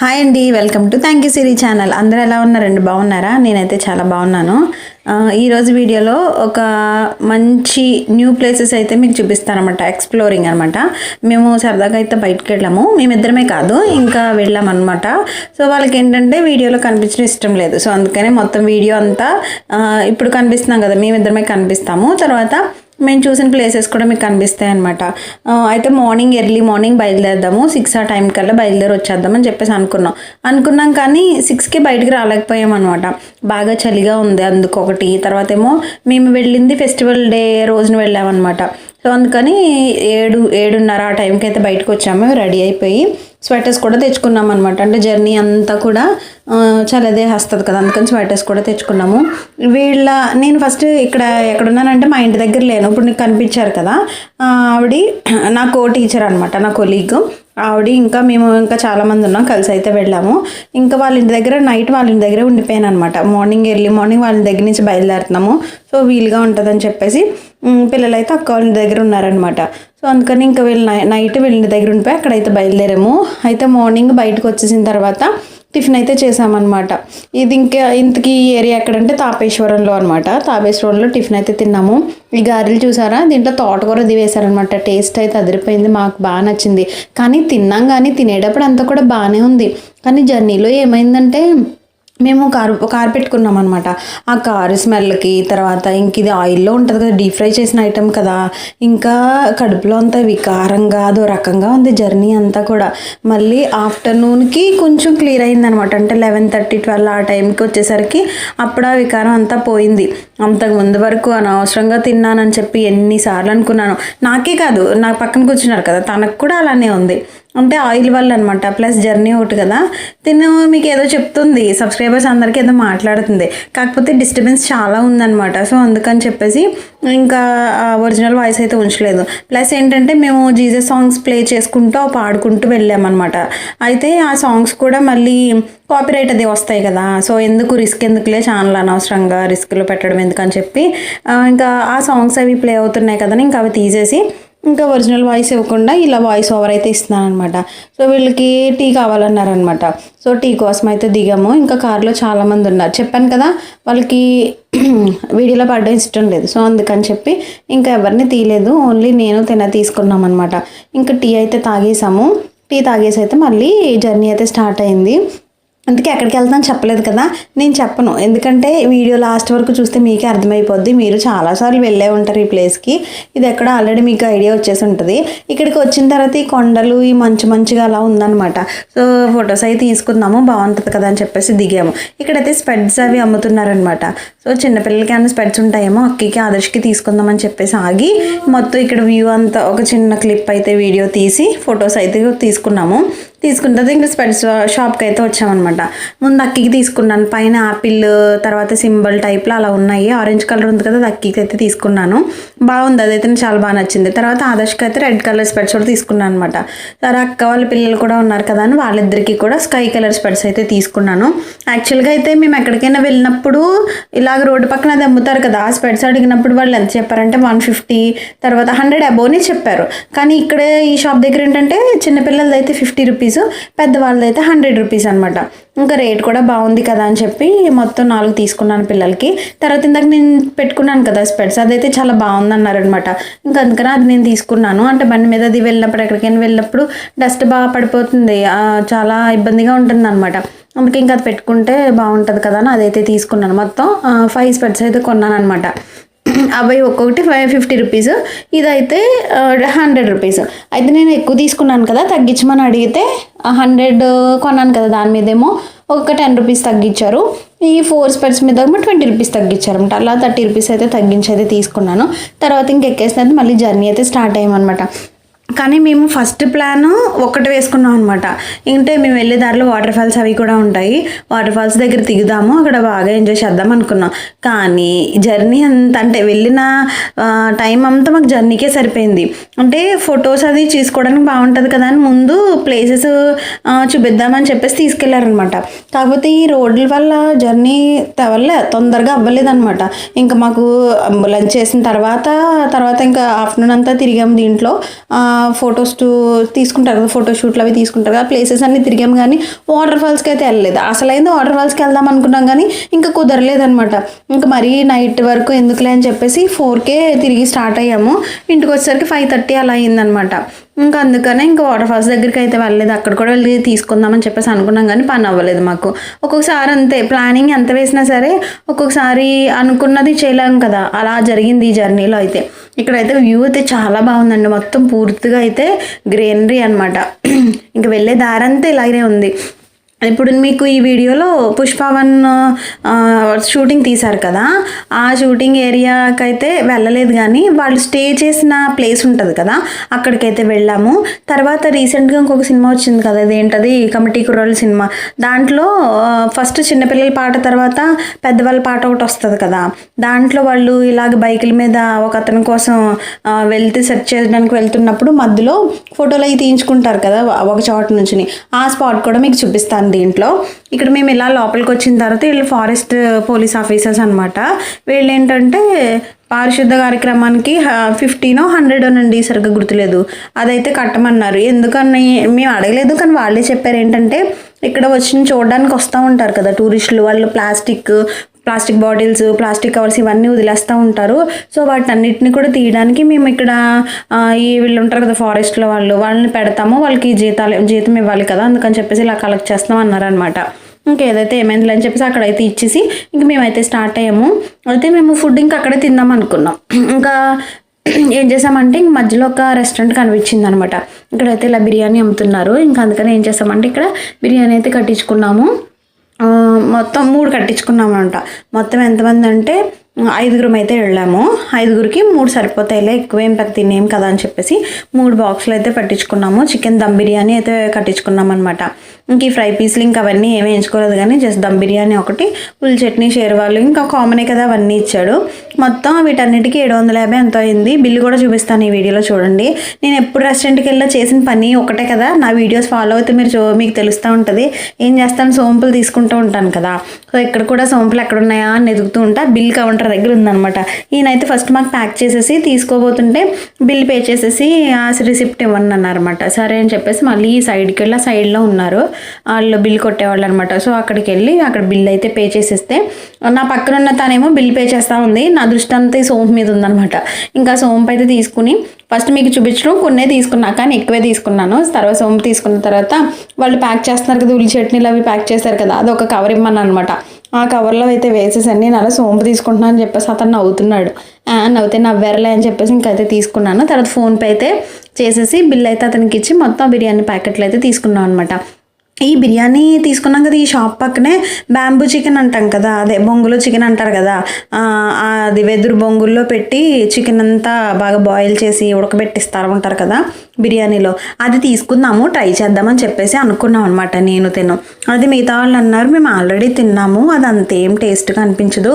Hi అండి welcome to thank you Siri channel అందరూ ఎలా ఉన్నారండి బాగున్నారా? నేనైతే చాలా బాగున్నాను. ఈరోజు వీడియోలో ఒక మంచి న్యూ ప్లేసెస్ అయితే మీకు చూపిస్తానమాట. ఎక్స్ప్లోరింగ్ అనమాట. మేము సరదాగా అయితే బయటకు వెళ్ళాము. మేమిద్దరమే కాదు ఇంకా వెళ్ళామన్నమాట. సో వాళ్ళకి ఏంటంటే వీడియోలో కనిపించడం ఇష్టం లేదు. సో అందుకనే మొత్తం వీడియో అంతా ఇప్పుడు కనిపిస్తున్నాం కదా మేమిద్దరమే కనిపిస్తాము. తర్వాత మేము చూసిన ప్లేసెస్ కూడా మీకు కనిపిస్తాయి అనమాట అయితే మార్నింగ్ ఎర్లీ మార్నింగ్ బయలుదేరదాము. సిక్స్ ఆ టైం కల్లా బయలుదేరి వచ్చేద్దామని చెప్పేసి అనుకున్నాం. అనుకున్నాం కానీ సిక్స్కి బయటికి రాలేకపోయాం అనమాట బాగా చలిగా ఉంది అందుకొకటి. తర్వాత ఏమో మేము వెళ్ళింది ఫెస్టివల్ డే రోజున వెళ్ళామన్నమాట. సో అందుకని ఏడు ఏడున్నర ఆ టైంకి అయితే బయటకు వచ్చాము. రెడీ అయిపోయి స్వెటర్స్ కూడా తెచ్చుకున్నాం అనమాట అంటే జర్నీ అంతా కూడా చల్లదే వస్తుంది కదా అందుకని స్వెటర్స్ కూడా తెచ్చుకున్నాము. వీళ్ళ నేను ఫస్ట్ ఇక్కడ ఎక్కడున్నానంటే మా ఇంటి దగ్గర లేను. ఇప్పుడు నీకు కనిపించారు కదా ఆవిడ నా టీచర్ అనమాట నా కొలీగ్. ఆవిడ ఇంకా మేము ఇంకా చాలామంది ఉన్నాం కలిసి అయితే వెళ్ళాము. ఇంకా వాళ్ళ ఇంటి దగ్గర నైట్ వాళ్ళ ఇంటి దగ్గరే ఉండిపోయాను అనమాట మార్నింగ్ ఎర్లీ మార్నింగ్ వాళ్ళ దగ్గర నుంచి బయలుదేరుతున్నాము. సో వీలుగా ఉంటుందని చెప్పేసి పిల్లలైతే అక్క వాళ్ళ దగ్గర ఉన్నారనమాట సో అందుకని ఇంకా వీళ్ళు నై- నైట్ వీళ్ళ దగ్గర ఉండిపోయి అక్కడైతే బయలుదేరాము. అయితే మార్నింగ్ బయటకు వచ్చేసిన తర్వాత టిఫిన్ అయితే చేసామన్నమాట ఇది ఇంకా ఇంతకీ ఏరియా ఎక్కడంటే తాపేశ్వరంలో అనమాట తాపేశ్వరంలో టిఫిన్ అయితే తిన్నాము. ఈ గారెలు చూసారా? దీంట్లో తోటకూర అది వేశారనమాట టేస్ట్ అయితే అదిరిపోయింది. మాకు బాగా నచ్చింది. కానీ తిన్నాం కానీ తినేటప్పుడు అంతా కూడా బాగానే ఉంది. కానీ జర్నీలో ఏమైందంటే మేము కారు కారు పెట్టుకున్నాం అనమాట ఆ కారు స్మెల్కి తర్వాత ఇంక ఇది ఆయిల్లో ఉంటుంది కదా డీప్ ఫ్రై చేసిన ఐటెం కదా. ఇంకా కడుపులో అంతా వికారంగా అదో రకంగా ఉంది జర్నీ అంతా కూడా. మళ్ళీ ఆఫ్టర్నూన్కి కొంచెం క్లియర్ అయింది అనమాట అంటే లెవెన్ థర్టీ ట్వెల్వ్ ఆ టైంకి వచ్చేసరికి అప్పుడు ఆ వికారం అంతా పోయింది. అంతకు ముందు వరకు అనవసరంగా తిన్నానని చెప్పి ఎన్నిసార్లు అనుకున్నాను. నాకే కాదు నా పక్కన కూర్చున్నారు కదా తనకు కూడా అలానే ఉంది. అంటే ఆయిల్ వల్ల అనమాట ప్లస్ జర్నీ ఒకటి కదా. తిను మీకు ఏదో చెప్తుంది. సబ్స్క్రైబర్స్ అందరికీ ఏదో మాట్లాడుతుంది. కాకపోతే డిస్టర్బెన్స్ చాలా ఉందన్నమాట సో అందుకని చెప్పేసి ఇంకా ఒరిజినల్ వాయిస్ అయితే ఉంచలేదు. ప్లస్ ఏంటంటే మేము జీజస్ సాంగ్స్ ప్లే చేసుకుంటూ పాడుకుంటూ వెళ్ళామన్నమాట అయితే ఆ సాంగ్స్ కూడా మళ్ళీ కాపీరైట్ అది వస్తాయి కదా. సో ఎందుకు రిస్క్ ఎందుకులే ఛానల్ అనవసరంగా రిస్క్లో పెట్టడం ఎందుకని చెప్పి ఇంకా ఆ సాంగ్స్ అవి ప్లే అవుతున్నాయి కదా ఇంకా అవి తీసేసి ఇంకా ఒరిజినల్ వాయిస్ ఇవ్వకుండా ఇలా వాయిస్ ఓవర్ అయితే ఇస్తున్నాను అనమాట సో వీళ్ళకి టీ కావాలన్నారనమాట సో టీ కోసం అయితే దిగాము. ఇంకా కారులో చాలామంది ఉన్నారు. చెప్పాను కదా వాళ్ళకి వీడియోలో పడడం ఇష్టం లేదు. సో అందుకని చెప్పి ఇంకా ఎవరిని తీయలేదు. ఓన్లీ నేను తిన తీసుకున్నాం అనమాట ఇంకా టీ అయితే తాగేసాము. టీ తాగేసి అయితే మళ్ళీ జర్నీ అయితే స్టార్ట్ అయింది. అందుకే ఎక్కడికి వెళ్తాను చెప్పలేదు కదా. నేను చెప్పను. ఎందుకంటే వీడియో లాస్ట్ వరకు చూస్తే మీకే అర్థమైపోద్ది. మీరు చాలాసార్లు వెళ్ళే ఉంటారు ఈ ప్లేస్కి ఇది ఎక్కడ ఆల్రెడీ మీకు ఐడియా వచ్చేసి ఉంటుంది. ఇక్కడికి వచ్చిన తర్వాత ఈ కొండలు ఈ మంచు మంచిగా అలా ఉందన్నమాట. సో ఫొటోస్ అయితే తీసుకుందాము. బాగుంటుంది కదా అని చెప్పేసి దిగాము. ఇక్కడైతే స్పెడ్స్ అవి అమ్ముతున్నారనమాట సో చిన్నపిల్లలకి అన్న స్పెడ్స్ ఉంటాయేమో అక్కకి ఆదర్శకి తీసుకుందామని చెప్పేసి ఆగి మొత్తం ఇక్కడ వ్యూ అంతా ఒక చిన్న క్లిప్ అయితే వీడియో తీసి ఫొటోస్ అయితే తీసుకున్నాము. తీసుకున్న తర్వాత ఇంకా స్పెడ్స్ షాప్కి అయితే వచ్చామన్నమాట. ముందు అక్కికి తీసుకున్నాను. పైన ఆపిల్ తర్వాత సింబల్ టైప్లో అలా ఉన్నాయి. ఆరెంజ్ కలర్ ఉంది కదా అది అక్కికి అయితే తీసుకున్నాను. బాగుంది. అదైతే చాలా బాగా నచ్చింది. తర్వాత ఆదర్శకి అయితే రెడ్ కలర్ స్పెడ్స్ కూడా తీసుకున్నాను అనమాట సరే అక్క వాళ్ళ పిల్లలు కూడా ఉన్నారు కదా అని వాళ్ళిద్దరికీ కూడా స్కై కలర్ స్పెడ్స్ అయితే తీసుకున్నాను. యాక్చువల్గా అయితే మేము ఎక్కడికైనా వెళ్ళినప్పుడు ఇలాగ రోడ్డు పక్కన అది అమ్ముతారు కదా ఆ స్పెడ్స్ అడిగినప్పుడు వాళ్ళు ఎంత చెప్పారంటే వన్ ఫిఫ్టీ తర్వాత హండ్రెడ్ అబోనే చెప్పారు. కానీ ఇక్కడ ఈ షాప్ దగ్గర ఏంటంటే చిన్నపిల్లలది అయితే ఫిఫ్టీ రూపీస్ పెద్దవాళ్ళది అయితే హండ్రెడ్ రూపీస్ అనమాట ఇంకా రేట్ కూడా బాగుంది కదా అని చెప్పి మొత్తం నాలుగు తీసుకున్నాను పిల్లలకి. తర్వాత ఇందాక నేను పెట్టుకున్నాను కదా స్పెడ్స్ అదైతే చాలా బాగుంది అన్నారనమాట ఇంకా అందుకని అది నేను తీసుకున్నాను. అంటే బండి మీద అది వెళ్ళినప్పుడు ఎక్కడికైనా వెళ్ళినప్పుడు డస్ట్ బాగా పడిపోతుంది. చాలా ఇబ్బందిగా ఉంటుంది అనమాట అందుకే ఇంకా అది పెట్టుకుంటే బాగుంటుంది కదా అని అదైతే తీసుకున్నాను. మొత్తం ఫైవ్ స్పెడ్స్ అయితే కొన్నాను అనమాట అవి ఒక్కొక్కటి ఫైవ్ ఫిఫ్టీ రూపీస్. ఇదైతే హండ్రెడ్ రూపీస్. అయితే నేను ఎక్కువ తీసుకున్నాను కదా తగ్గించమని అడిగితే హండ్రెడ్ కొన్నాను కదా దాని మీదేమో ఒక టెన్ రూపీస్ తగ్గించారు. ఈ ఫోర్ స్పెట్స్ మీద ట్వంటీ రూపీస్ తగ్గించారు అనమాట అలా థర్టీ రూపీస్ అయితే తగ్గించి అయితే తీసుకున్నాను. తర్వాత ఇంకెక్కేసిన మళ్ళీ జర్నీ అయితే స్టార్ట్ అయ్యామన్నమాట. కానీ మేము ఫస్ట్ ప్లాన్ ఒక్కటి వేసుకున్నాం అనమాట అంటే మేము వెళ్ళే దారిలో వాటర్ ఫాల్స్ అవి కూడా ఉంటాయి. వాటర్ ఫాల్స్ దగ్గర దిగుదాము అక్కడ బాగా ఎంజాయ్ చేద్దాం అనుకున్నాం. కానీ జర్నీ అంత అంటే వెళ్ళిన టైం అంతా మాకు జర్నీకే సరిపోయింది. అంటే ఫొటోస్ అది తీసుకోవడానికి బాగుంటుంది కదా అని ముందు ప్లేసెస్ చూపిద్దామని చెప్పేసి తీసుకెళ్ళారనమాట కాకపోతే ఈ రోడ్ల వల్ల జర్నీ వల్ల తొందరగా అవ్వలేదన్నమాట. ఇంకా మాకు లంచ్ చేసిన తర్వాత తర్వాత ఇంకా ఆఫ్టర్నూన్ అంతా తిరిగాము దీంట్లో. ఫొటోస్ తీసుకుంటారు కదా ఫోటోషూట్లు అవి తీసుకుంటారు కదా ప్లేసెస్ అన్ని తిరిగాం కానీ వాటర్ ఫాల్స్కి అయితే వెళ్ళలేదు. అసలైంది వాటర్ ఫాల్స్కి వెళ్దాం అనుకున్నాం కానీ ఇంకా కుదరలేదనమాట ఇంకా మరీ నైట్ వరకు ఎందుకులే అని చెప్పేసి ఫోర్కే తిరిగి స్టార్ట్ అయ్యాము. ఇంటికి వచ్చేసరికి ఫైవ్ థర్టీ అలా అయిందనమాట ఇంకా అందుకనే ఇంకా వాటర్ ఫాల్స్ దగ్గరికి అయితే వెళ్ళలేదు. అక్కడ కూడా వెళ్ళి తీసుకుందామని చెప్పేసి అనుకున్నాం కానీ పని అవ్వలేదు మాకు. ఒక్కొక్కసారి అంతే ప్లానింగ్ ఎంత వేసినా సరే ఒక్కొక్కసారి అనుకున్నది చేయలేం కదా. అలా జరిగింది ఈ జర్నీలో అయితే. ఇక్కడైతే వ్యూ అయితే చాలా బాగుందండి. మొత్తం పూర్తిగా అయితే గ్రీనరీ అనమాట ఇంకా వెళ్ళే దారంతా ఇలాగే ఉంది. ఇప్పుడు మీకు ఈ వీడియోలో పుష్ప వన్ షూటింగ్ తీశారు కదా. ఆ షూటింగ్ ఏరియాకి అయితే వెళ్ళలేదు కానీ వాళ్ళు స్టే చేసిన ప్లేస్ ఉంటుంది కదా అక్కడికైతే వెళ్ళాము. తర్వాత రీసెంట్గా ఇంకొక సినిమా వచ్చింది కదా ఇదేంటది? కమిటీ కుర్రోళ్ళ సినిమా. దాంట్లో ఫస్ట్ చిన్నపిల్లల పాట తర్వాత పెద్దవాళ్ళ పాట ఒకటి వస్తుంది కదా. దాంట్లో వాళ్ళు ఇలాగ బైకుల మీద ఒక అతని కోసం వెళ్తే సెర్చ్ చేయడానికి వెళ్తున్నప్పుడు మధ్యలో ఫోటోలు అవి తీయించుకుంటారు కదా ఒక చోట నుంచి ఆ స్పాట్ కూడా మీకు చూపిస్తాను. దీంట్లో ఇక్కడ మేము ఇలా లోపలికి వచ్చిన తర్వాత వీళ్ళు ఫారెస్ట్ పోలీస్ ఆఫీసర్స్ అనమాట వీళ్ళు ఏంటంటే పారిశుద్ధ కార్యక్రమానికి ఫిఫ్టీనో హండ్రెడ్ అండి సరిగ్గా గుర్తులేదు. అదైతే కట్టమన్నారు. ఎందుకని మేము అడగలేదు కానీ వాళ్ళే చెప్పారు ఏంటంటే ఇక్కడ వచ్చి చూడడానికి వస్తూ ఉంటారు కదా టూరిస్టులు. వాళ్ళు plastic plastic bottles plastic covers ఇవన్నీ వదిలేస్తూ ఉంటారు. సో వాటన్నిటిని కూడా తీయడానికి మేము ఇక్కడ ఈ వీళ్ళు ఉంటారు కదా ఫారెస్ట్లో వాళ్ళు వాళ్ళని పెడతాము. వాళ్ళకి జీతాలు జీతం ఇవ్వాలి కదా. అందుకని చెప్పేసి ఇలా కలెక్ట్ చేస్తాం అన్నారనమాట ఇంకేదైతే ఏమైంది అని చెప్పేసి అక్కడైతే ఇచ్చేసి ఇంక మేమైతే స్టార్ట్ అయ్యాము. అయితే మేము ఫుడ్ ఇంకా అక్కడే తిందాం అనుకున్నాం. ఇంకా ఏం చేసామంటే ఇంక మధ్యలో ఒక రెస్టారెంట్ కనిపించింది అనమాట ఇక్కడైతే ఇలా బిర్యానీ అమ్ముతున్నారు. ఇంకా అందుకని ఏం చేసామంటే ఇక్కడ బిర్యానీ అయితే కట్టించుకున్నాము. మొత్తం మూడు కట్టించుకున్నామంట. మొత్తం ఎంతమంది అంటే ఐదుగురం అయితే వెళ్ళాము. ఐదుగురికి మూడు సరిపోతాయిలే ఎక్కువేం పెద్ద తినేం కదా అని చెప్పేసి మూడు బాక్సులు అయితే పట్టించుకున్నాము. చికెన్ దమ్ బిర్యానీ అయితే కట్టించుకున్నాం అనమాట ఇంక ఈ ఫ్రై పీస్లు ఇంకా అవన్నీ ఏమీ వేయించుకోలేదు కానీ జస్ట్ దమ్ బిర్యానీ ఒకటి పుల్ చట్నీ షేర్వాళ్ళు ఇంకా కామనే కదా అవన్నీ ఇచ్చాడు. మొత్తం వీటన్నిటికీ ఏడు వందల యాభై ఎంతో అయింది. బిల్లు కూడా చూపిస్తాను ఈ వీడియోలో చూడండి. నేను ఎప్పుడు రెస్టారెంట్కి వెళ్ళినా చేసిన పని ఒకటే కదా. నా వీడియోస్ ఫాలో అయితే మీరు చూ మీకు తెలుస్తూ ఉంటుంది. ఏం చేస్తాను? సోంపులు తీసుకుంటూ ఉంటాను కదా. సో ఇక్కడ కూడా సోంపులు ఎక్కడ ఉన్నాయా అని ఎదుగుతూ ఉంటా. బిల్ కౌంటర్ దగ్గర ఉందన్నమాట. ఈయనైతే ఫస్ట్ మాకు ప్యాక్ చేసేసి తీసుకోబోతుంటే బిల్ పే చేసేసి ఆ రిసిప్ట్ ఇవ్వండి అన్నారన్నమాట సరే అని చెప్పేసి మళ్ళీ ఈ సైడ్కి వెళ్ళి ఆ సైడ్లో ఉన్నారు. వాళ్ళు బిల్ కొట్టేవాళ్ళు అనమాట సో అక్కడికి వెళ్ళి అక్కడ బిల్ అయితే పే చేసేస్తే నా పక్కన ఉన్న తనేమో బిల్ పే చేస్తూ ఉంది. నా దృష్టి అంతా ఈ సోంపు మీద ఉందనమాట. ఇంకా సోంపు అయితే తీసుకుని ఫస్ట్ మీకు చూపించడం కొన్నే తీసుకున్నా కానీ ఎక్కువే తీసుకున్నాను. తర్వాత సోంపు తీసుకున్న తర్వాత వాళ్ళు ప్యాక్ చేస్తున్నారు కదా ఉల్లి చట్నీలు అవి ప్యాక్ చేస్తారు కదా అది ఒక కవర్ ఇమ్మని అనమాట ఆ కవర్లో అయితే వేసేసండి నేను అలా సోంపు తీసుకుంటున్నాను అని చెప్పేసి అతను నవ్వుతున్నాడు. నవ్వుతే నవ్వేరలే అని చెప్పేసి ఇంకైతే తీసుకున్నాను. తర్వాత ఫోన్పే అయితే చేసేసి బిల్ అయితే అతనికి ఇచ్చి మొత్తం బిర్యానీ ప్యాకెట్లు అయితే తీసుకున్నాం అనమాట. ఈ బిర్యానీ తీసుకున్నాం కదా ఈ షాప్ పక్కనే. బ్యాంబూ చికెన్ అంటాం కదా. అదే బొంగులో చికెన్ అంటారు కదా. అది వెదురు బొంగుల్లో పెట్టి చికెన్ అంతా బాగా బాయిల్ చేసి ఉడకబెట్టిస్తారు ఉంటారు కదా. బిర్యానీలో. అది తీసుకుందాము ట్రై చేద్దామని చెప్పేసి అనుకున్నాం అనమాట నేను తిను. అది మిగతా వాళ్ళు అన్నారు మేము ఆల్రెడీ తిన్నాము అది అంతేం టేస్ట్గా అనిపించదు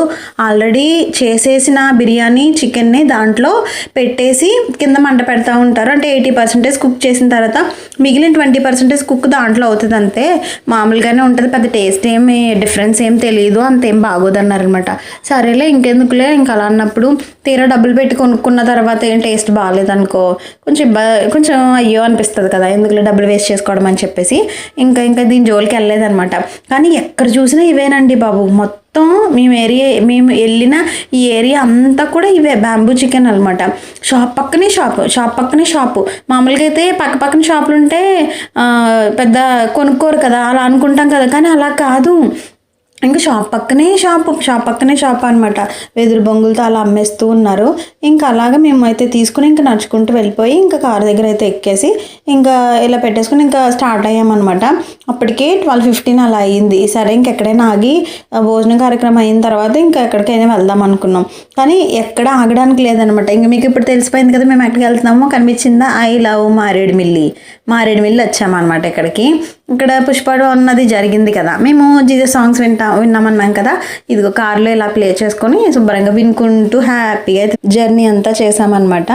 ఆల్రెడీ చేసేసిన బిర్యానీ చికెన్ని దాంట్లో పెట్టేసి కింద మంట పెడతా ఉంటారు. అంటే ఎయిటీ పర్సెంటేజ్ కుక్ చేసిన తర్వాత మిగిలిన ట్వంటీ పర్సెంటేజ్ కుక్ దాంట్లో అవుతుంది అంతే. మామూలుగానే ఉంటుంది పెద్ద టేస్ట్ ఏమి డిఫరెన్స్ ఏం తెలియదు అంతేం బాగోదు అన్నారనమాట సరేలే ఇంకెందుకులే ఇంకా అలా అన్నప్పుడు తీరా డబ్బులు పెట్టి కొనుక్కున్న తర్వాత ఏం టేస్ట్ బాగాలేదనుకో కొంచెం కొంచెం అయ్యో అనిపిస్తుంది కదా ఎందుకులే డబ్బులు వేస్ట్ చేసుకోవడం అని చెప్పేసి. ఇంకా ఇంకా దీని జోలికి వెళ్ళలేదనమాట కానీ ఎక్కడ చూసినా ఇవేనండి బాబు మొత్తం మేము ఏరియా మేము వెళ్ళిన ఈ ఏరియా అంతా కూడా ఇవే బ్యాంబూ చికెన్ అనమాట షాప్ పక్కనే షాపు షాప్ పక్కనే షాపు. మామూలుగా అయితే పక్క పక్కన షాపులు ఉంటే పెద్ద కొనుక్కోరు కదా అలా అనుకుంటాం కదా కానీ అలా కాదు. ఇంకా షాప్ పక్కనే షాప్ షాప్ పక్కనే షాప్ అనమాట వెదురు బొంగులతో అలా అమ్మేస్తూ ఉన్నారు. ఇంకా అలాగా మేము అయితే తీసుకుని ఇంకా నడుచుకుంటూ వెళ్ళిపోయి ఇంకా కార్ దగ్గర అయితే ఎక్కేసి ఇంకా ఇలా పెట్టేసుకుని ఇంకా స్టార్ట్ అయ్యామన్నమాట. అప్పటికే ట్వెల్వ్ ఫిఫ్టీన్ అలా అయ్యింది సరే ఇంకెక్కడైనా ఆగి భోజనం కార్యక్రమం అయిన తర్వాత ఇంకా ఎక్కడికైనా వెళ్దాం అనుకున్నాం. కానీ ఎక్కడ ఆగడానికి లేదనమాట ఇంకా మీకు ఇప్పుడు తెలిసిపోయింది కదా మేము ఎక్కడికి వెళ్తున్నామో కనిపించిందా? I love Maredumilli. మారేడుమిల్లి వచ్చామన్నమాట ఇక్కడికి ఇక్కడ పుష్పడు అన్నది జరిగింది కదా. మేము జీజస్ సాంగ్స్ వింటా విన్నామన్నాం కదా. ఇదిగో కార్లో ఇలా ప్లే చేసుకొని శుభ్రంగా వినుకుంటూ హ్యాపీగా జర్నీ అంతా చేసామన్నమాట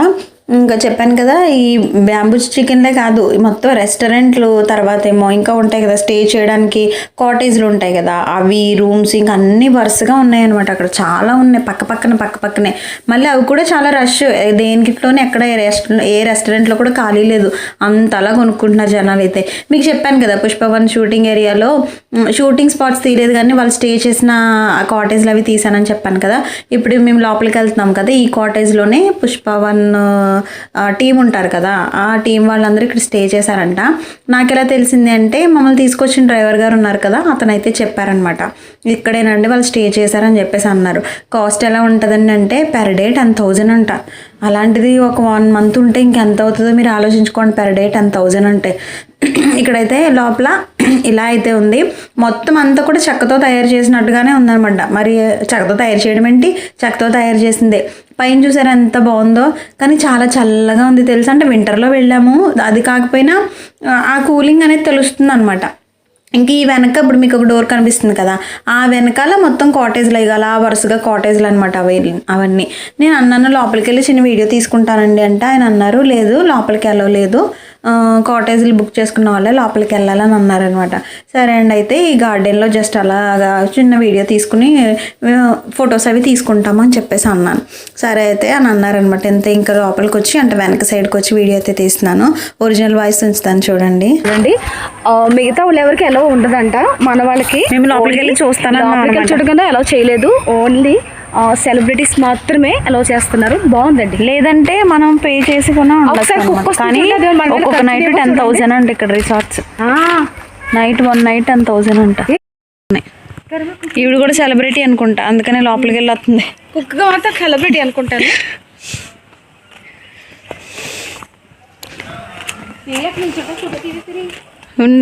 ఇంకా చెప్పాను కదా ఈ బ్యాంబూ చికెన్లే కాదు మొత్తం రెస్టారెంట్లు తర్వాత ఏమో ఇంకా ఉంటాయి కదా స్టే చేయడానికి కాటేజ్లు ఉంటాయి కదా అవి రూమ్స్ ఇంకా అన్ని వరుసగా ఉన్నాయన్నమాట. అక్కడ చాలా ఉన్నాయి పక్క పక్కన పక్క పక్కనే. మళ్ళీ అవి కూడా చాలా రష్ దేనికిట్లోనే ఎక్కడ ఏ రెస్టారెంట్ ఏ రెస్టారెంట్లో కూడా ఖాళీ లేదు. అంతలా కొనుక్కుంటున్నారు జనాలు అయితే. మీకు చెప్పాను కదా పుష్పవన్ షూటింగ్ ఏరియాలో షూటింగ్ స్పాట్స్ తీయలేదు కానీ వాళ్ళు స్టే చేసిన కాటేజ్లు అవి తీసానని చెప్పాను కదా. ఇప్పుడు మేము లోపలికి వెళ్తున్నాం కదా ఈ కాటేజ్లోనే పుష్పవన్ టీం ఉంటారు కదా ఆ టీం వాళ్ళందరూ ఇక్కడ స్టే చేశారంట. నాకు ఎలా తెలిసింది అంటే మమ్మల్ని తీసుకొచ్చిన డ్రైవర్ గారు ఉన్నారు కదా అతనైతే చెప్పారనమాట. ఇక్కడేనండి వాళ్ళు స్టే చేశారని చెప్పేసి అన్నారు. కాస్ట్ ఎలా ఉంటుందండి అంటే పెర్ డే టెన్ థౌజండ్ అంట. అలాంటిది ఒక వన్ మంత్ ఉంటే ఇంకెంత అవుతుందో మీరు ఆలోచించుకోండి పెర్ డే టెన్ థౌజండ్ అంటే. ఇక్కడైతే లోపల ఇలా అయితే ఉంది. మొత్తం అంతా కూడా చెక్కతో తయారు చేసినట్టుగానే ఉందనమాట. మరి చెక్కతో తయారు చేయడం ఏంటి? చెక్కతో తయారు చేసిందే. పైన చూసారా ఎంత బాగుందో? కానీ చాలా చల్లగా ఉంది తెలుసా? అంటే వింటర్లో వెళ్ళాము. అది కాకపోయినా ఆ కూలింగ్ అనేది తెలుస్తుంది అనమాట ఇంక ఈ వెనక ఇప్పుడు మీకు ఒక డోర్ కనిపిస్తుంది కదా. ఆ వెనకాల మొత్తం కాటేజ్లు ఇక అలా వరుసగా కాటేజ్లు అనమాట అవి అవన్నీ. నేను అన్నాను లోపలికి వెళ్ళి చిన్న వీడియో తీసుకుంటానండి అంటే. ఆయన అన్నారు లేదు లోపలికి వెళ్ళలేదు. కాటేజ్లు బుక్ చేసుకున్న వాళ్ళే లోపలికి వెళ్ళాలని అన్నారనమాట. సరే అండి అయితే ఈ గార్డెన్లో జస్ట్ అలాగా చిన్న వీడియో తీసుకుని ఫొటోస్ అవి తీసుకుంటాము అని చెప్పేసి అన్నాను. సరే అయితే అని అన్నారనమాట. ఎంత ఇంకా లోపలికి వచ్చి అంటే వెనక సైడ్కి వచ్చి వీడియో అయితే తీస్తున్నాను. ఒరిజినల్ వాయిస్ ఉంచుతాను చూడండి. చూడండి. ఆ, మిగతా వాళ్ళు ఎవరికి ఎలా ఉండదంట. మన వాళ్ళకి మేము లోపలికి వెళ్ళి చూస్తానన్నాం లోపలికి వెళ్ళి. చూడగానే అలౌ చేయలేదు. ఓన్లీ సెలబ్రిటీస్ మాత్రమే అలౌ చేస్తున్నారు. బాగుందండి. లేదంటే మనం పే చేసి కొన ఒకసారి కుక్క వస్తుంది కానీ చూడండి, అది మన దగ్గర ఒక్కొక్క నైట్ టెన్. థౌసండ్ అంట ఇక్కడ resorts night one night ten thousand అంట. ఈవిడ కూడా సెలబ్రిటీ అనుకుంటా. అందుకనే లోపలికి వెళ్ళి వస్తుంది కుక్కగా మాత్రం సెలబ్రిటీ అనుకుంటాను.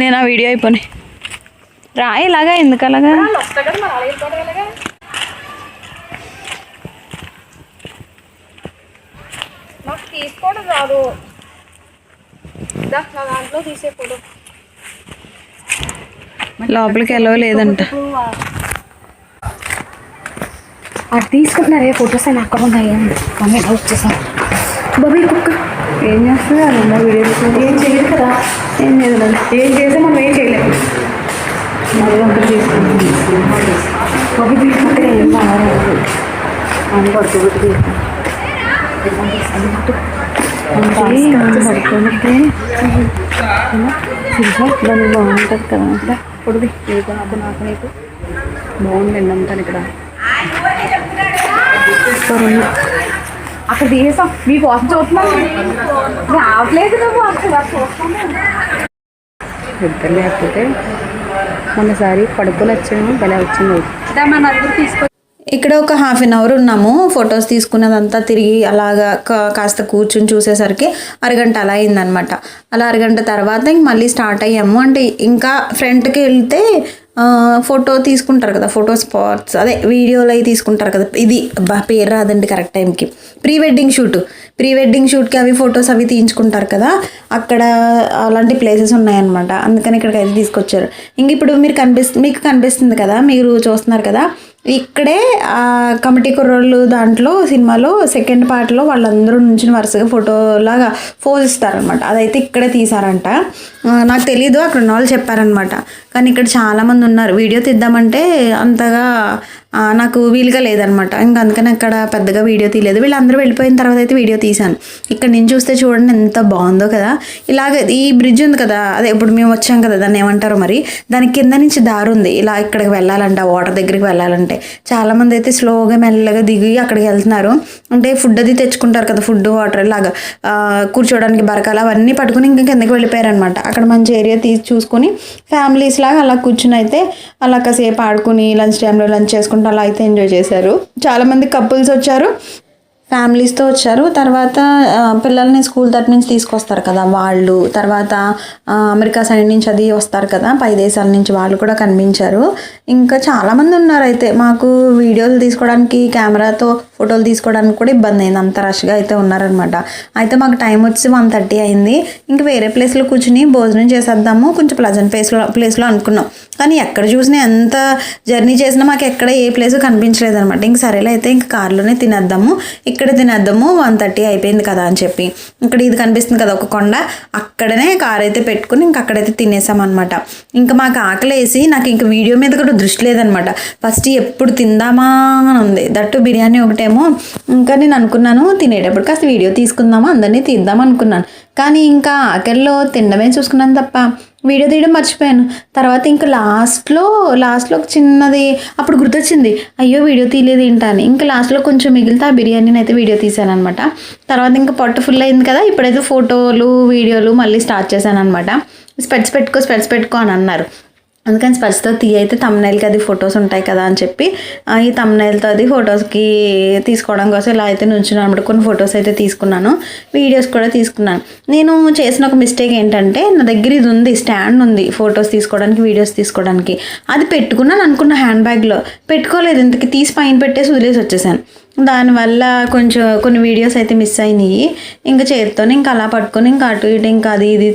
నేను ఆ వీడియో అయిపోయి రా ఇలాగా ఎందుకు అలాగా? నాకు తీసుకోవడం రాదు. దా, నా దాంట్లో తీసే ఫోటో. లోపలికి వెళ్ళవ లేదంట. అది తీసుకుంటున్నారే ఫొటోస్ అని అక్కడ ఉన్నాయి? మమ్మీ వచ్చేసాను బాబీ కుక్క ఏం చేస్తుంది అలా వీడియో ఏం చేయలేదు కదా? ఏం చేయలేదు ఏం చేస్తే మనం ఏం చేయలేము బాబీ తీసుకుంటే ఏం బాగాలేదు అని దాన్ని బాగుంటుంది కదా పొడిది నీకు నాకు నాకు నీకు బాగుందండి అంటాను ఇక్కడ అక్కడ తీసాం మీ కోసం చూస్తున్నాం రావట్లేదు నువ్వు అక్కడ నిద్ర లేకపోతే మొన్నసారి పడుకులు వచ్చాము భలే వచ్చింది. మన దగ్గర తీసుకో ఇక్కడ ఒక హాఫ్ అన్ అవర్ ఉన్నాము. ఫొటోస్ తీసుకున్నదంతా తిరిగి అలాగా కా- కాస్త కూర్చుని చూసేసరికి అరగంట అలా అయిందనమాట అలా అరగంట తర్వాత ఇంక మళ్ళీ స్టార్ట్ అయ్యాము. అంటే ఇంకా ఫ్రంట్కి వెళ్తే ఫోటో తీసుకుంటారు కదా ఫోటో స్పాట్స్ అదే వీడియోలు అవి తీసుకుంటారు కదా. ఇది పేరు రాదండి కరెక్ట్ టైంకి pre wedding shoot pre wedding షూట్కి అవి ఫొటోస్ అవి తీయించుకుంటారు కదా అక్కడ అలాంటి ప్లేసెస్ ఉన్నాయన్నమాట. అందుకని ఇక్కడికి అయితే తీసుకొచ్చారు. ఇంక ఇప్పుడు మీరు కనిపిస్తుంది మీకు కనిపిస్తుంది కదా మీరు చూస్తున్నారు కదా ఇక్కడే కమిటీ కుర్రోళ్ళు దాంట్లో సినిమాలో సెకండ్ పార్ట్లో వాళ్ళందరూ నుంచి వరుసగా ఫోటో లాగా ఫోజ్ ఇస్తారనమాట అదైతే ఇక్కడే తీసారంట నాకు తెలీదు అక్కడ ఉన్న వాళ్ళు చెప్పారనమాట కానీ ఇక్కడ చాలామంది ఉన్నారు. వీడియో తీద్దామంటే అంతగా నాకు వీలుగా లేదనమాట. ఇంకా అందుకని అక్కడ పెద్దగా వీడియో తీయలేదు. వీళ్ళందరూ వెళ్ళిపోయిన తర్వాత అయితే వీడియో తీశాను. ఇక్కడ నుంచి చూస్తే చూడండి ఎంత బాగుందో కదా. ఇలాగ ఈ బ్రిడ్జ్ ఉంది కదా. అదే ఇప్పుడు మేము వచ్చాం కదా దాన్ని ఏమంటారు మరి. దాని కింద నుంచి దారి ఉంది. ఇలా ఇక్కడికి వెళ్ళాలంట వాటర్ దగ్గరికి వెళ్ళాలంటే. చాలామంది అయితే స్లోగా మెల్లగా దిగి అక్కడికి వెళ్తున్నారు. అంటే ఫుడ్ అది తెచ్చుకుంటారు కదా ఫుడ్ వాటర్ ఇలాగా. కూర్చోడానికి బరకాలు అవన్నీ పట్టుకుని ఇంకా కిందకి వెళ్ళిపోయారనమాట. అక్కడ మంచి ఏరియా తీసి చూసుకొని ఫ్యామిలీస్ లాగా అలా కూర్చుని అయితే అలా కాసేపు ఆడుకుని లంచ్ టైంలో లంచ్ చేసుకుని చేసుకుంటూ అలా అయితే ఎంజాయ్ చేశారు. చాలామంది కపుల్స్ వచ్చారు. ఫ్యామిలీస్తో వచ్చారు. తర్వాత పిల్లల్ని స్కూల్ తరపు నుంచి తీసుకొస్తారు కదా వాళ్ళు. తర్వాత అమెరికా సైడ్ నుంచి అది వస్తారు కదా పై దేశాల నుంచి వాళ్ళు కూడా కనిపించారు. ఇంకా చాలామంది ఉన్నారు అయితే మాకు వీడియోలు తీసుకోవడానికి కెమెరాతో ఫోటోలు తీసుకోవడానికి కూడా ఇబ్బంది అయింది. అంత రష్గా అయితే ఉన్నారనమాట అయితే మాకు టైం వచ్చి వన్ థర్టీ అయింది. ఇంక వేరే ప్లేస్లో కూర్చుని భోజనం చేసేద్దాము. కొంచెం ప్లజెంట్ ప్లేస్లో ప్లేస్లో అనుకున్నాం. కానీ ఎక్కడ చూసినా ఎంత జర్నీ చేసినా మాకు ఎక్కడ ఏ ప్లేస్ కనిపించలేదు అనమాట ఇంక సరేలే అయితే ఇంక కార్లోనే తినేద్దాము. ఇక్కడ తినేద్దాము వన్ థర్టీ అయిపోయింది కదా అని చెప్పి. ఇక్కడ ఇది కనిపిస్తుంది కదా ఒక కొండ అక్కడనే కార్ అయితే పెట్టుకుని ఇంక అక్కడైతే తినేసాం అనమాట ఇంకా మాకు ఆకలి వేసి నాకు ఇంక వీడియో మీద కూడా దృష్టి లేదనమాట ఫస్ట్ ఎప్పుడు తిందామా అని ఉంది. దట్టు బిర్యానీ ఒకటేమో ఇంకా నేను అనుకున్నాను తినేటప్పుడు కాస్త వీడియో తీసుకుందామా అందరినీ తీద్దాం అనుకున్నాను. కానీ ఇంకా ఆకలిలో తినడమే చూసుకున్నాను తప్ప వీడియో తీయడం మర్చిపోయాను. తర్వాత ఇంకా లాస్ట్లో లాస్ట్లో ఒక చిన్నది అప్పుడు గుర్తొచ్చింది. అయ్యో వీడియో తీయలేదు ఏంటని ఇంకా లాస్ట్లో కొంచెం మిగిలితే ఆ బిర్యానీని అయితే వీడియో తీశాను అనమాట తర్వాత ఇంకా పొట్ట ఫుల్ అయింది కదా ఇప్పుడైతే ఫోటోలు వీడియోలు మళ్ళీ స్టార్ట్ చేశాను అనమాట స్పెట్స్ పెట్టుకో స్పెట్స్ పెట్టుకో అని అన్నారు. అందుకని స్పర్శతో తీ అయితే తమ్నైల్కి అది ఫొటోస్ ఉంటాయి కదా అని చెప్పి ఈ తమ్నైల్తో అది ఫొటోస్కి తీసుకోవడం కోసం ఇలా అయితే నుంచున్నాను అనమాట కొన్ని ఫొటోస్ అయితే తీసుకున్నాను. వీడియోస్ కూడా తీసుకున్నాను. నేను చేసిన ఒక మిస్టేక్ ఏంటంటే నా దగ్గర ఇది ఉంది స్టాండ్ ఉంది ఫొటోస్ తీసుకోవడానికి వీడియోస్ తీసుకోవడానికి. అది పెట్టుకున్నాను అనుకున్న హ్యాండ్ బ్యాగ్లో పెట్టుకోలేదు. ఇంతకి తీసి పైన పెట్టేసి వదిలేసి వచ్చేసాను. దానివల్ల కొంచెం కొన్ని వీడియోస్ అయితే మిస్ అయినాయి. ఇంకా చేతితోనే ఇంకా అలా పట్టుకొని ఇంకా అటు ఇటు ఇంకా అది ఇది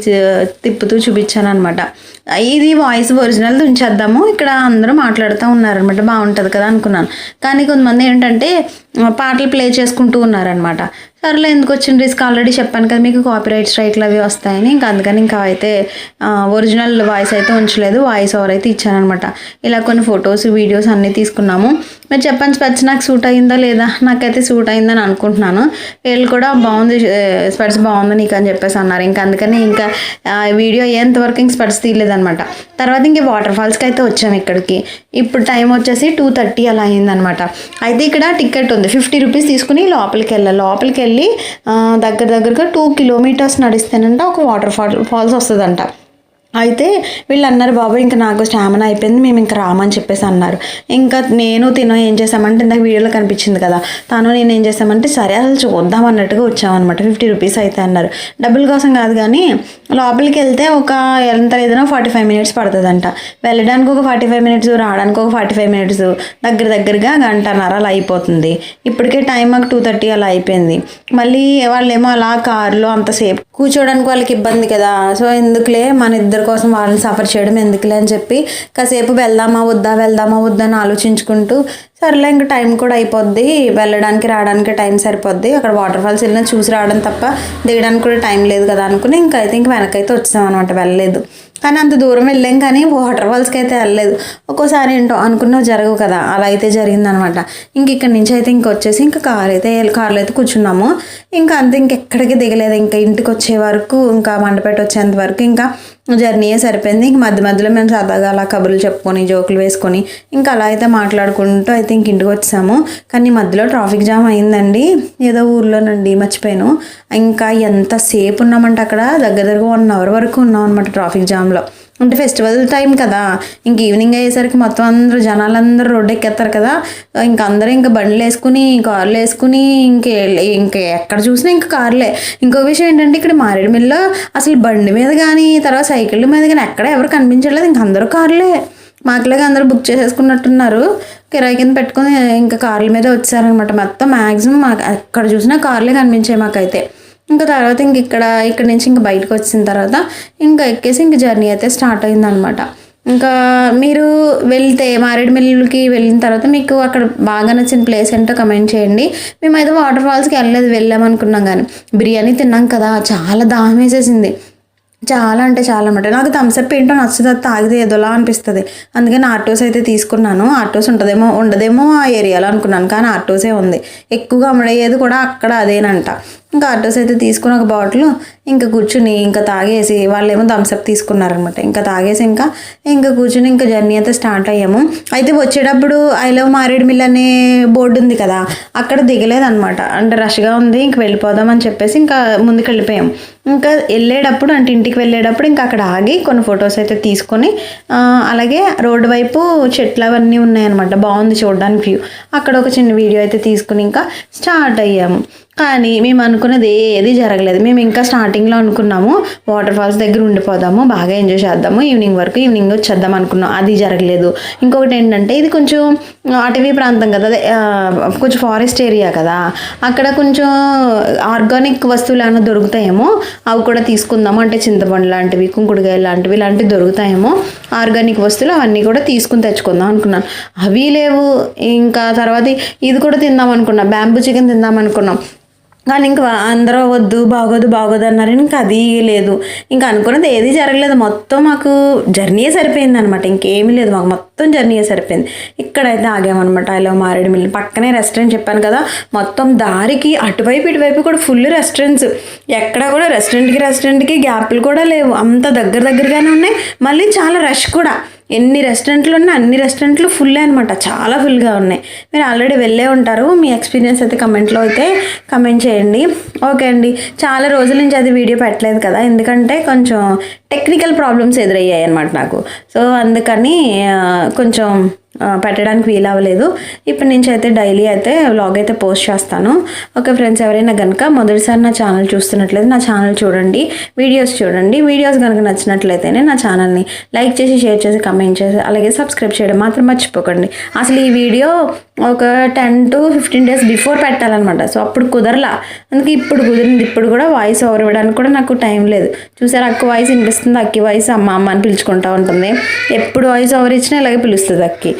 తిప్పుతూ చూపించాను అనమాట ఇది వాయిస్ ఒరిజినల్ ఉంచేద్దాము ఇక్కడ అందరూ మాట్లాడుతూ ఉన్నారనమాట. బాగుంటుంది కదా అనుకున్నాను. కానీ కొంతమంది ఏంటంటే పాటలు ప్లే చేసుకుంటూ ఉన్నారనమాట. సర్లే ఎందుకు వచ్చిన రిస్క్ ఆల్రెడీ చెప్పాను కదా మీకు కాపీరైట్ స్ట్రైక్లు అవి వస్తాయని. ఇంకా అందుకని ఇంకా అయితే ఒరిజినల్ వాయిస్ అయితే ఉంచలేదు. వాయిస్ ఓవర్ అయితే ఇచ్చానమాట ఇలా కొన్ని ఫొటోస్ వీడియోస్ అన్నీ తీసుకున్నాము. మీరు చెప్పండి స్పెట్స్ నాకు సూట్ అయిందా లేదా? నాకైతే సూట్ అయిందని అనుకుంటున్నాను. వీళ్ళు కూడా బాగుంది స్పెట్స్ బాగుంది నీకు అని చెప్పేసి అన్నారు. ఇంకా అందుకని ఇంకా వీడియో అయ్యేంత వరకు ఇంక స్పెట్స్ తీయలేదు అనమాట తర్వాత ఇంక వాటర్ ఫాల్స్కి అయితే వచ్చాము ఇక్కడికి. ఇప్పుడు టైం వచ్చేసి టూ థర్టీ అలా అయిందనమాట అయితే ఇక్కడ టికెట్ ఉంది. ఫిఫ్టీ రూపీస్ తీసుకుని లోపలికి వెళ్ళాలి. లోపలికి వెళ్ళి దగ్గర దగ్గరగా టూ కిలోమీటర్స్ నడిస్తేనంట ఒక వాటర్ ఫాల్ ఫాల్స్ వస్తుందంట. అయితే వీళ్ళు అన్నారు బాబు ఇంకా నాకు స్టామినా అయిపోయింది మేము ఇంకా రామని చెప్పేసి అన్నారు. ఇంకా నేను తినో ఏం చేసామంటే ఇందాక వీడియోలో కనిపించింది కదా తను నేను ఏం చేసామంటే సరే అసలు చూద్దాం అన్నట్టుగా వచ్చామన్నమాట ఫిఫ్టీ రూపీస్ అయితే అన్నారు. డబ్బుల కోసం కాదు కానీ లోపలికి వెళ్తే ఒక ఎంత లేదన్నా ఫార్టీ ఫైవ్ మినిట్స్ పడుతుందంట. వెళ్ళడానికి ఒక ఫార్టీ ఫైవ్ మినిట్స్ రావడానికి ఒక ఫార్టీ ఫైవ్ మినిట్స్ దగ్గర దగ్గరగా గంటన్నర అలా అయిపోతుంది. ఇప్పటికే టైం మాకు టూ థర్టీ అలా అయిపోయింది. మళ్ళీ వాళ్ళేమో అలా కారులో అంతసేపు కూర్చోవడానికి వాళ్ళకి ఇబ్బంది కదా సో ఎందుకులే మన ఇద్దరు కోసం వాళ్ళని సఫర్ చేయడం ఎందుకులే అని చెప్పి కాసేపు వెళ్దామా వద్దా వెళ్దామా వద్దా అని ఆలోచించుకుంటూ సర్లే ఇంకా టైం కూడా అయిపోద్ది. వెళ్ళడానికి రావడానికి టైం సరిపోద్ది. అక్కడ వాటర్ ఫాల్స్ వెళ్ళినా చూసి రావడం తప్ప దిగడానికి కూడా టైం లేదు కదా అనుకుని ఇంకా అయితే ఇంక వెనకైతే వచ్చాం అనమాట వెళ్ళలేదు. కానీ అంత దూరం వెళ్ళాం కానీ వాటర్ ఫాల్స్కి అయితే వెళ్ళలేదు. ఒక్కోసారి ఏంటో అనుకున్న జరగవు కదా అలా అయితే జరిగిందనమాట ఇంక ఇక్కడి నుంచి అయితే ఇంక వచ్చేసి ఇంకా కార్ అయితే కార్లో అయితే కూర్చున్నాము. ఇంకా అంతే ఇంకెక్కడికి దిగలేదు. ఇంకా ఇంటికి వచ్చే వరకు ఇంకా మండపేట వచ్చేంత వరకు ఇంకా జర్నీయే సరిపోయింది. ఇంక మధ్య మధ్యలో మేము సరదాగా అలా కబుర్లు చెప్పుకొని జోకులు వేసుకొని ఇంకా అలా అయితే మాట్లాడుకుంటూ అయితే ఇంక ఇంటికి వచ్చాము. కానీ మధ్యలో ట్రాఫిక్ జామ్ అయిందండి. ఏదో ఊర్లోనండి మర్చిపోయాను. ఇంకా ఎంతసేపు ఉన్నామంటే అక్కడ దగ్గర దగ్గర వన్ అవర్ వరకు ఉన్నాం అనమాట ట్రాఫిక్ జామ్లో. అంటే ఫెస్టివల్ టైం కదా. ఇంక ఈవినింగ్ అయ్యేసరికి మొత్తం అందరూ జనాలందరూ రోడ్డు ఎక్కేస్తారు కదా. ఇంక అందరూ ఇంకా బండ్లు వేసుకుని కార్లు వేసుకుని ఇంక ఇంక ఎక్కడ చూసినా ఇంకా కార్లే. ఇంకో విషయం ఏంటంటే ఇక్కడ మారేడుమిల్లో అసలు బండి మీద కానీ తర్వాత సైకిళ్ళ మీద కానీ ఎక్కడ ఎవరు కనిపించట్లేదు. ఇంక అందరూ కార్లే. మాకులాగా అందరూ బుక్ చేసేసుకున్నట్టున్నారు. కిరాయి కింద పెట్టుకుని ఇంకా కార్ల మీద వచ్చారనమాట. మొత్తం మ్యాక్సిమం మాకు ఎక్కడ చూసినా కార్లే కనిపించాయి మాకైతే. ఇంకా తర్వాత ఇంక ఇక్కడ ఇక్కడ నుంచి ఇంక బయటకు వచ్చిన తర్వాత ఇంకా ఎక్కేసి ఇంక జర్నీ అయితే స్టార్ట్ అయిందనమాట ఇంకా మీరు వెళ్తే మారేడుమిల్లుకి వెళ్ళిన తర్వాత మీకు అక్కడ బాగా నచ్చిన ప్లేస్ ఏంటో కమెంట్ చేయండి. మేమైతే వాటర్ ఫాల్స్కి వెళ్ళలేదు వెళ్ళామనుకున్నాం కానీ బిర్యానీ తిన్నాం కదా చాలా దాహం వేసేసింది. చాలా అంటే చాలా అనమాట నాకు థమ్స్అప్ ఏంటో నచ్చదు అది తాగితే ఏదోలా అనిపిస్తుంది. అందుకని ఆటోస్ అయితే తీసుకున్నాను. ఆటోస్ ఉంటుందేమో ఉండదేమో ఆ ఏరియాలో అనుకున్నాను కానీ ఆటోసే ఉంది. ఎక్కువగా అమ్మడయ్యేది కూడా అక్కడ అదేనంట. ఇంకా ఆర్టోస్ అయితే తీసుకుని ఒక బాటిల్ ఇంకా కూర్చుని ఇంకా తాగేసి వాళ్ళేమో థమ్స్అప్ తీసుకున్నారనమాట. ఇంకా తాగేసి ఇంకా ఇంకా కూర్చుని ఇంకా జర్నీ అయితే స్టార్ట్ అయ్యాము. అయితే వచ్చేటప్పుడు ఐ లవ్ మారేడుమిల్ అనే బోర్డు ఉంది కదా అక్కడ దిగలేదనమాట. అంటే రష్గా ఉంది ఇంక వెళ్ళిపోదాం అని చెప్పేసి ఇంకా ముందుకు వెళ్ళిపోయాం. ఇంకా వెళ్ళేటప్పుడు అంటే ఇంటికి వెళ్ళేటప్పుడు ఇంకా అక్కడ ఆగి కొన్ని ఫొటోస్ అయితే తీసుకొని అలాగే రోడ్డు వైపు చెట్లు అవన్నీ ఉన్నాయన్నమాట. బాగుంది చూడడానికి వ్యూ అక్కడ ఒక చిన్న వీడియో అయితే తీసుకుని ఇంకా స్టార్ట్ అయ్యాము. కానీ మేము అనుకున్నది ఏది జరగలేదు. మేము ఇంకా స్టార్టింగ్లో అనుకున్నాము వాటర్ ఫాల్స్ దగ్గర ఉండిపోదాము బాగా ఎంజాయ్ చేద్దాము ఈవినింగ్ వరకు ఈవినింగ్ వచ్చేద్దాం అనుకున్నాం. అది జరగలేదు. ఇంకొకటి ఏంటంటే ఇది కొంచెం అటవీ ప్రాంతం కదా అదే కొంచెం ఫారెస్ట్ ఏరియా కదా అక్కడ కొంచెం ఆర్గానిక్ వస్తువులు ఏమైనా దొరుకుతాయేమో అవి కూడా తీసుకుందాము. అంటే చింతపండు లాంటివి కుంకుడుకాయ లాంటివి ఇలాంటివి దొరుకుతాయేమో ఆర్గానిక్ వస్తువులు అవన్నీ కూడా తీసుకుని తెచ్చుకుందాం అనుకున్నాను. అవి లేవు. ఇంకా తర్వాత ఇది కూడా తిందాం అనుకున్నాం. బ్యాంబూ చికెన్ తిందాం అనుకున్నాం. కానీ ఇంకా అందరూ వద్దు బాగోదు బాగోదు అన్నారు. ఇంకా అది లేదు. ఇంకా అనుకున్నది ఏది జరగలేదు. మొత్తం మాకు జర్నీయే సరిపోయింది అనమాట ఇంకేమీ లేదు. మాకు మొత్తం జర్నీయే సరిపోయింది. ఇక్కడైతే ఆగామన్నమాట. ఇలా మారేడు మిల్లి పక్కనే రెస్టారెంట్ చెప్పాను కదా. మొత్తం దారికి అటువైపు ఇటువైపు కూడా ఫుల్ రెస్టారెంట్స్ ఎక్కడ కూడా రెస్టారెంట్కి రెస్టారెంట్కి గ్యాప్లు కూడా లేవు. అంత దగ్గర దగ్గరగానే ఉన్నాయి. మళ్ళీ చాలా రష్ కూడా. ఎన్ని రెస్టారెంట్లు ఉన్నా అన్ని రెస్టారెంట్లు ఫుల్ అనమాట చాలా ఫుల్గా ఉన్నాయి. మీరు ఆల్రెడీ వెళ్ళే ఉంటారు. మీ ఎక్స్పీరియన్స్ అయితే కమెంట్లో అయితే కమెంట్ చేయండి. ఓకే అండి. చాలా రోజుల నుంచి అది వీడియో పెట్టలేదు కదా. ఎందుకంటే కొంచెం టెక్నికల్ ప్రాబ్లమ్స్ ఎదురయ్యాయి అనమాట నాకు. సో అందుకని కొంచెం పెట్టడానికి వీలు అవ్వలేదు ఇప్పటి నుంచి అయితే డైలీ అయితే వ్లాగ్ అయితే పోస్ట్ చేస్తాను. ఓకే ఫ్రెండ్స్ ఎవరైనా కనుక మొదటిసారి నా ఛానల్ చూస్తున్నట్లయితే నా ఛానల్ చూడండి వీడియోస్ చూడండి. వీడియోస్ కనుక నచ్చినట్లయితేనే నా ఛానల్ని లైక్ చేసి షేర్ చేసి కమెంట్ చేసి అలాగే సబ్స్క్రైబ్ చేయడం మాత్రం మర్చిపోకండి. అసలు ఈ వీడియో ఒక ten to fifteen days before పెట్టాలన్నమాట. సో అప్పుడు కుదరలా. అందుకే ఇప్పుడు కుదిరింది. ఇప్పుడు కూడా వాయిస్ ఓవర్ ఇవ్వడానికి కూడా నాకు టైం లేదు. చూసారు అక్క వాయిస్ వినిపిస్తుంది. అక్కి వాయిస్ అమ్మ అమ్మ అని పిలుచుకుంటా ఉంటుంది. ఎప్పుడు వాయిస్ ఓవర్ ఇచ్చినా ఇలాగే పిలుస్తుంది అక్కి.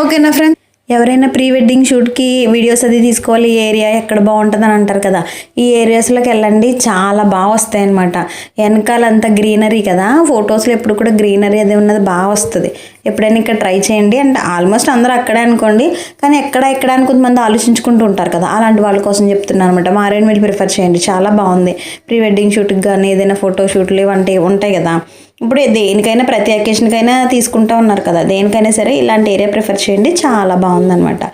ఓకేనా ఫ్రెండ్స్ ఎవరైనా ప్రీ వెడ్డింగ్ షూట్కి వీడియోస్ అది తీసుకోవాలి ఈ ఏరియా ఎక్కడ బాగుంటుంది అని అంటారు కదా ఈ ఏరియాస్లోకి వెళ్ళండి చాలా బాగా వస్తాయి అనమాట వెనకాలంతా గ్రీనరీ కదా ఫొటోస్లో ఎప్పుడు కూడా గ్రీనరీ అది ఉన్నది బాగా వస్తుంది. ఎప్పుడైనా ఇక్కడ ట్రై చేయండి అండ్ ఆల్మోస్ట్ అందరూ అక్కడే అనుకోండి కానీ ఎక్కడ ఎక్కడ అని కొంతమంది ఆలోచించుకుంటూ ఉంటారు కదా అలాంటి వాళ్ళ కోసం చెప్తున్నాను అనమాట మారేడుమిల్లి ప్రిఫర్ చేయండి చాలా బాగుంది. ప్రీ వెడ్డింగ్ షూట్కి కానీ ఏదైనా ఫోటో షూట్లు ఇవంటి ఉంటాయి కదా ఇప్పుడు దేనికైనా ప్రతి అకేషన్కైనా తీసుకుంటా ఉన్నారు కదా దేనికైనా సరే ఇలాంటి ఏరియా ప్రిఫర్ చేయండి చాలా బాగుందనమాట